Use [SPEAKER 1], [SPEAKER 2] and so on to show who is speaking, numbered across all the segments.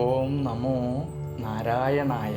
[SPEAKER 1] ഓം നമോ നാരായണായ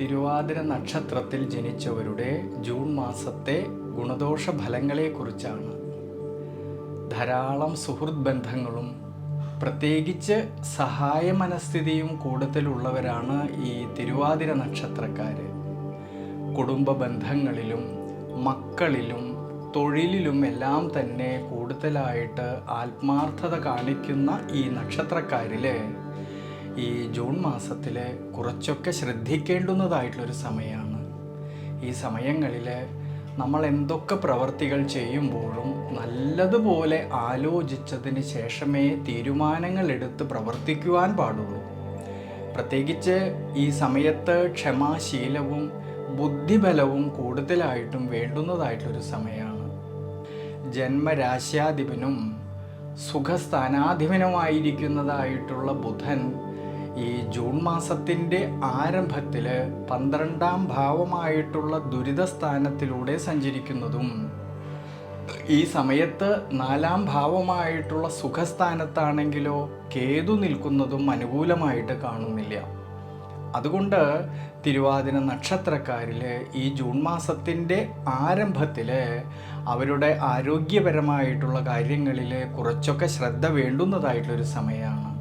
[SPEAKER 1] തിരുവാതിര നക്ഷത്രത്തിൽ ജനിച്ചവരുടെ ജൂൺ മാസത്തെ ഗുണദോഷ ഫലങ്ങളെക്കുറിച്ചാണ് ധാരാളം സുഹൃത് ബന്ധങ്ങളും പ്രത്യേകിച്ച് സഹായ മനസ്ഥിതിയും കൂടുതലുള്ളവരാണ് ഈ തിരുവാതിര നക്ഷത്രക്കാർ കുടുംബ ബന്ധങ്ങളിലും മക്കളിലും തൊഴിലിലും എല്ലാം തന്നെ കൂടുതലായിട്ട് ആത്മാർത്ഥത കാണിക്കുന്ന ഈ നക്ഷത്രക്കാരിൽ ഈ ജൂൺ മാസത്തിൽ കുറച്ചൊക്കെ ശ്രദ്ധിക്കേണ്ടുന്നതായിട്ടുള്ളൊരു സമയമാണ്. ഈ സമയങ്ങളിൽ നമ്മൾ എന്തൊക്കെ പ്രവർത്തികൾ ചെയ്യുമ്പോഴും നല്ലതുപോലെ ആലോചിച്ചതിന് ശേഷമേ തീരുമാനങ്ങൾ എടുത്ത് പ്രവർത്തിക്കുവാൻ പാടുള്ളൂ. പ്രത്യേകിച്ച് ഈ സമയത്ത് ക്ഷമാശീലവും ബുദ്ധിബലവും കൂടുതലായിട്ടും വേണ്ടുന്നതായിട്ടൊരു സമയമാണ്. ജന്മരാശ്യാധിപനും സുഖസ്ഥാനാധിപനുമായിരിക്കുന്നതായിട്ടുള്ള ബുധൻ ഈ ജൂൺ മാസത്തിന്റെ ആരംഭത്തിൽ പന്ത്രണ്ടാം ഭാവമായിട്ടുള്ള ദുരിതസ്ഥാനത്തിലൂടെ സഞ്ചരിക്കുന്നതും ഈ സമയത്ത് നാലാം ഭാവമായിട്ടുള്ള സുഖസ്ഥാനത്താണെങ്കിലോ കേതു നിൽക്കുന്നതും അനുകൂലമായിട്ട് കാണുന്നില്ല. അതുകൊണ്ട് തിരുവാതിര നക്ഷത്രക്കാരിൽ ഈ ജൂൺ മാസത്തിന്റെ ആരംഭത്തിൽ അവരുടെ ആരോഗ്യപരമായിട്ടുള്ള കാര്യങ്ങളിൽ കുറച്ചൊക്കെ ശ്രദ്ധ വേണ്ടുന്നതായിട്ടുള്ളൊരു സമയമാണ്.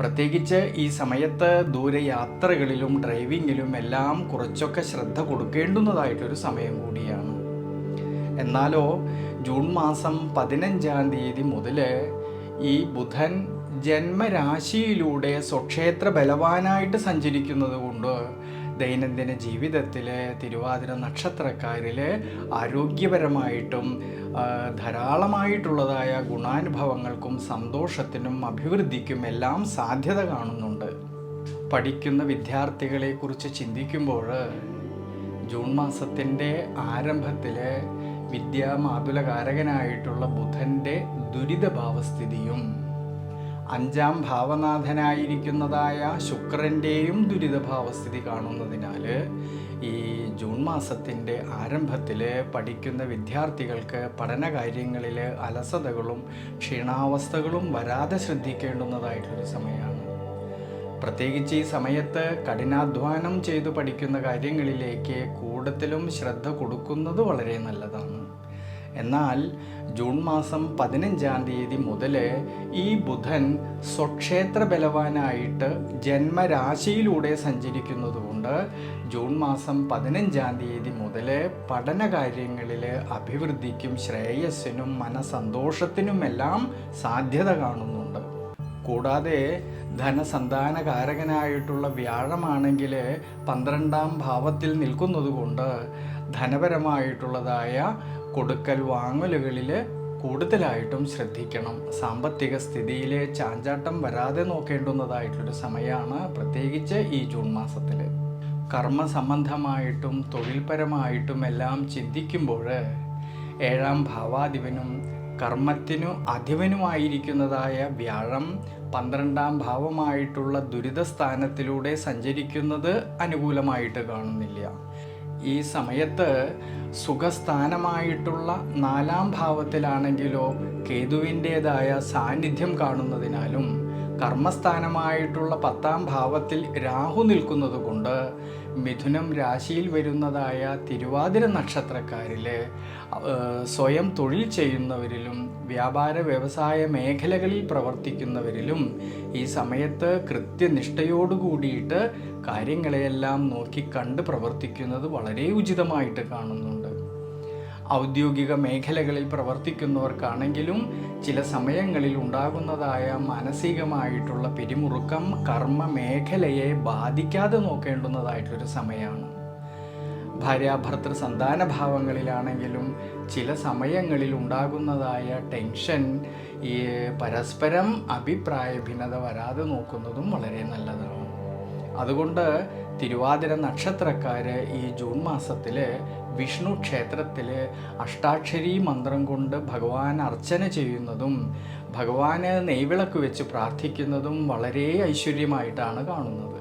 [SPEAKER 1] പ്രത്യേകിച്ച് ഈ സമയത്ത് ദൂരയാത്രകളിലും ഡ്രൈവിങ്ങിലും എല്ലാം കുറച്ചൊക്കെ ശ്രദ്ധ കൊടുക്കേണ്ടുന്നതായിട്ടൊരു സമയം കൂടിയാണ്. എന്നാലോ ജൂൺ മാസം പതിനഞ്ചാം തീയതി മുതൽ ഈ ബുധൻ ജന്മരാശിയിലൂടെ സ്വക്ഷേത്ര ബലവാനായിട്ട് സഞ്ചരിക്കുന്നത് കൊണ്ട് ദൈനംദിന ജീവിതത്തിലെ തിരുവാതിര നക്ഷത്രക്കാരിൽ ആരോഗ്യപരമായിട്ടും ധാരാളമായിട്ടുള്ളതായ ഗുണാനുഭവങ്ങൾക്കും സന്തോഷത്തിനും അഭിവൃദ്ധിക്കും എല്ലാം സാധ്യത കാണുന്നുണ്ട്. പഠിക്കുന്ന വിദ്യാർത്ഥികളെക്കുറിച്ച് ചിന്തിക്കുമ്പോൾ ജൂൺ മാസത്തിന്റെ ആരംഭത്തിൽ വിദ്യാമാതുലകാരകനായിട്ടുള്ള ബുധന്റെ ദുരിതഭാവസ്ഥിതിയും അഞ്ചാം ഭാവനാഥനായിരിക്കുന്നതായ ശുക്രന്റെയും ദുരിതഭാവസ്ഥിതി കാണുന്നതിനാൽ ഈ ജൂൺ മാസത്തിന്റെ ആരംഭത്തിൽ പഠിക്കുന്ന വിദ്യാർത്ഥികൾക്ക് പഠനകാര്യങ്ങളിൽ അലസതകളും ക്ഷീണാവസ്ഥകളും വരാതെ ശ്രദ്ധിക്കേണ്ടുന്നതായിട്ടൊരു സമയമാണ്. പ്രത്യേകിച്ച് ഈ സമയത്ത് കഠിനാധ്വാനം ചെയ്തു പഠിക്കുന്ന കാര്യങ്ങളിലേക്ക് കൂടുതലും ശ്രദ്ധ കൊടുക്കുന്നത് വളരെ നല്ലതാണ്. എന്നാൽ ജൂൺ മാസം പതിനഞ്ചാം തീയതി മുതൽ ഈ ബുധൻ സ്വക്ഷേത്ര ബലവാനായിട്ട് ജന്മരാശിയിലൂടെ സഞ്ചരിക്കുന്നതുകൊണ്ട് ജൂൺ മാസം പതിനഞ്ചാം തീയതി മുതൽ പഠനകാര്യങ്ങളിൽ അഭിവൃദ്ധിക്കും ശ്രേയസ്സിനും മനസന്തോഷത്തിനുമെല്ലാം സാധ്യത കാണുന്നുണ്ട്. കൂടാതെ ധനസന്താനകാരകനായിട്ടുള്ള വ്യാഴമാണെങ്കിൽ പന്ത്രണ്ടാം ഭാവത്തിൽ നിൽക്കുന്നതുകൊണ്ട് ധനപരമായിട്ടുള്ളതായ കൊടുക്കൽ വാങ്ങലുകളിൽ കൂടുതലായിട്ടും ശ്രദ്ധിക്കണം. സാമ്പത്തിക സ്ഥിതിയിലെ ചാഞ്ചാട്ടം വരാതെ നോക്കേണ്ടുന്നതായിട്ടൊരു സമയമാണ് പ്രത്യേകിച്ച് ഈ ജൂൺ മാസത്തിൽ കർമ്മ സംബന്ധമായിട്ടും തൊഴിൽപരമായിട്ടും എല്ലാം ചിന്തിക്കുമ്പോൾ ഏഴാം ഭാവാധിപനും കർമ്മത്തിനു അധിപനുമായിരിക്കുന്നതായ വ്യാഴം പന്ത്രണ്ടാം ഭാവമായിട്ടുള്ള ദുരിതസ്ഥാനത്തിലൂടെ സഞ്ചരിക്കുന്നത് അനുകൂലമായിട്ട് കാണുന്നില്ല. ഈ സമയത്ത് സുഖസ്ഥാനമായിട്ടുള്ള നാലാം ഭാവത്തിലാണെങ്കിലോ കേതുവിന്റേതായ സാന്നിധ്യം കാണുന്നതിനാലും കർമ്മസ്ഥാനമായിട്ടുള്ള പത്താം ഭാവത്തിൽ രാഹു നിൽക്കുന്നത് കൊണ്ട് മിഥുനം രാശിയിൽ വരുന്നതായ തിരുവാതിര നക്ഷത്രക്കാരിൽ സ്വയം തൊഴിൽ ചെയ്യുന്നവരിലും വ്യാപാര വ്യവസായ മേഖലകളിൽ പ്രവർത്തിക്കുന്നവരിലും ഈ സമയത്ത് കൃത്യനിഷ്ഠയോടു കൂടിയിട്ട് കാര്യങ്ങളെയെല്ലാം നോക്കി കണ്ട് പ്രവർത്തിക്കുന്നത് വളരെ ഉചിതമായിട്ട് കാണുന്നുണ്ട്. ഔദ്യോഗിക മേഖലകളിൽ പ്രവർത്തിക്കുന്നവർക്കാണെങ്കിലും ചില സമയങ്ങളിൽ ഉണ്ടാകുന്നതായ മാനസികമായിട്ടുള്ള പിരിമുറുക്കം കർമ്മ മേഖലയെ ബാധിക്കാതെ നോക്കേണ്ടുന്നതായിട്ടൊരു സമയമാണ്. ഭാര്യാഭർത്തൃ സന്താന ഭാവങ്ങളിലാണെങ്കിലും ചില സമയങ്ങളിൽ ഉണ്ടാകുന്നതായ ടെൻഷൻ ഈ പരസ്പരം അഭിപ്രായ ഭിന്നത വരാതെ നോക്കുന്നതും വളരെ നല്ലതാണ്. അതുകൊണ്ട് തിരുവാതിര നക്ഷത്രക്കാര് ഈ ജൂൺ മാസത്തിൽ വിഷ്ണു ക്ഷേത്രത്തിൽ അഷ്ടാക്ഷരി മന്ത്രം കൊണ്ട് ഭഗവാൻ അർച്ചന ചെയ്യുന്നതും ഭഗവാന് നെയ്വിളക്ക് വെച്ച് പ്രാർത്ഥിക്കുന്നതും വളരെ ഐശ്വര്യമായിട്ടാണ് കാണുന്നത്.